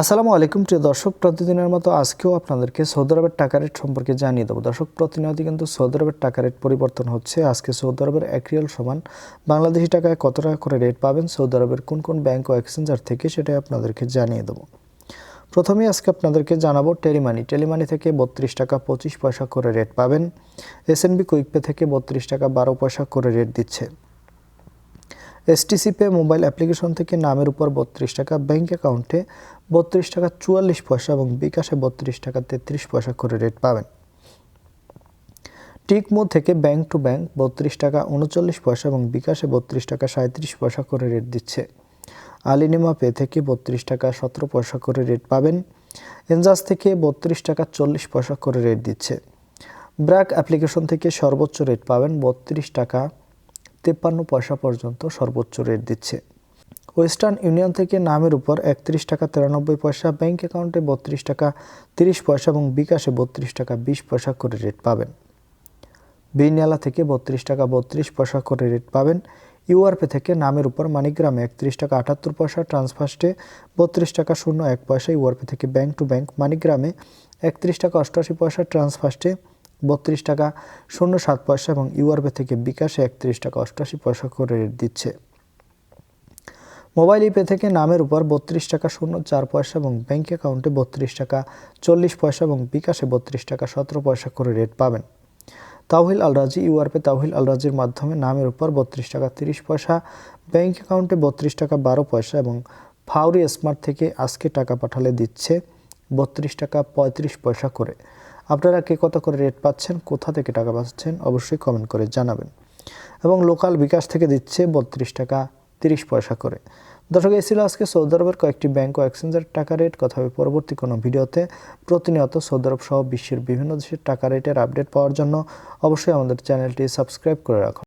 আসসালামু আলাইকুম, প্রিয় দর্শক, প্রতিদিনের মতো আজকেও আপনাদেরকে সৌদি আরবের টাকা রেট সম্পর্কে জানিয়ে দেবো। দর্শক, প্রতিনিয়ত কিন্তু সৌদি আরবের টাকা রেট পরিবর্তন হচ্ছে। আজকে সৌদি আরবের এক সমান বাংলাদেশি টাকায় কত টাকা করে রেট পাবেন, সৌদি আরবের কোন কোন ব্যাংক ও এক্সচেঞ্জার থেকে সেটাই আপনাদেরকে জানিয়ে দেবো। প্রথমেই আজকে আপনাদেরকে জানাব টেলিমানি। টেলিমানি থেকে বত্রিশ টাকা পঁচিশ পয়সা করে রেট পাবেন। এস এন এসএনবি কুইকপে থেকে বত্রিশ টাকা বারো পয়সা করে রেট দিচ্ছে। এসটিসি পে মোবাইল অ্যাপ্লিকেশন থেকে নামের উপর বত্রিশ টাকা ব্যাংক অ্যাকাউন্টে বত্রিশ টাকা চুয়াল্লিশ পয়সা এবং বিকাশে বত্রিশ টাকা তেত্রিশ পয়সা করে রেট পাবেন। টিকমো থেকে ব্যাংক টু ব্যাংক বত্রিশ টাকা উনচল্লিশ পয়সা এবং বিকাশে বত্রিশ টাকা সাঁত্রিশ পয়সা করে রেট দিচ্ছে। আলিনিমা পে থেকে বত্রিশ টাকা সতেরো পয়সা করে রেট পাবেন। এনজাস থেকে বত্রিশ টাকা চল্লিশ পয়সা করে রেট দিচ্ছে। ব্র্যাক অ্যাপ্লিকেশন থেকে সর্বোচ্চ রেট পাবেন বত্রিশ টাকা তেপ্পান্ন পয়সা পর্যন্ত সর্বোচ্চ রেট দিচ্ছে। ওয়েস্টার্ন ইউনিয়ন থেকে নামের উপর একত্রিশ টাকা তিরানব্বই পয়সা, ব্যাংক অ্যাকাউন্টে বত্রিশ টাকা তিরিশ পয়সা এবং বিকাশে বত্রিশ টাকা বিশ পয়সা করে রেট পাবেন। বিনিয়ালা থেকে বত্রিশ টাকা বত্রিশ পয়সা করে রেট পাবেন। ইউআরপে থেকে নামের উপর মানিগ্রামে একত্রিশ টাকা আটাত্তর পয়সা, ট্রান্সফার্স্টে বত্রিশ টাকা শূন্য এক পয়সা, ইউআরপে থেকে ব্যাংক টু ব্যাংক মানিগ্রামে একত্রিশ টাকা অষ্টআশি পয়সা, ট্রান্সফার্স্টে বত্রিশ টাকা, শূন্য সাত পয়সা এবং ইউআরপে থেকে বিকাশে একত্রিশ টাকা অষ্টআশি পয়সা করে রেট দিচ্ছে। মোবাইল ইপে থেকে নামের উপর বত্রিশ টাকা, শূন্য চার পয়সা এবং ব্যাংক অ্যাকাউন্টে বত্রিশ টাকা, চল্লিশ পয়সা এবং বিকাশে বত্রিশ টাকা, সতেরো পয়সা করে রেট পাবেন। তাওহিল আলরাজি, ইউআরপে তাওহিল আলরাজির মাধ্যমে নামের উপর বত্রিশ টাকা, তিরিশ পয়সা, ব্যাংক অ্যাকাউন্টে বত্রিশ টাকা, বারো পয়সা এবং ফাউরি স্মার্ট থেকে আজকে টাকা পাঠালে দিচ্ছে বত্রিশ টাকা, পঁয়ত্রিশ পয়সা করে। আপনারা কে কত করে রেট পাচ্ছেন, কোথা থেকে টাকা পাচ্ছেন, অবশ্যই কমেন্ট করে জানাবেন। এবং লোকাল বিকাশ থেকে দিচ্ছে বত্রিশ টাকা তিরিশ পয়সা করে। দর্শক, এই ছিল আজকে সৌদি আরবের কয়েকটি ব্যাঙ্ক ও এক্সচেঞ্জের টাকা রেট কথা হবে পরবর্তী কোনো ভিডিওতে। প্রতিনিয়ত সৌদি আরব সহ বিশ্বের বিভিন্ন দেশের টাকা রেটের আপডেট পাওয়ার জন্য অবশ্যই আমাদের চ্যানেলটি সাবস্ক্রাইব করে রাখুন।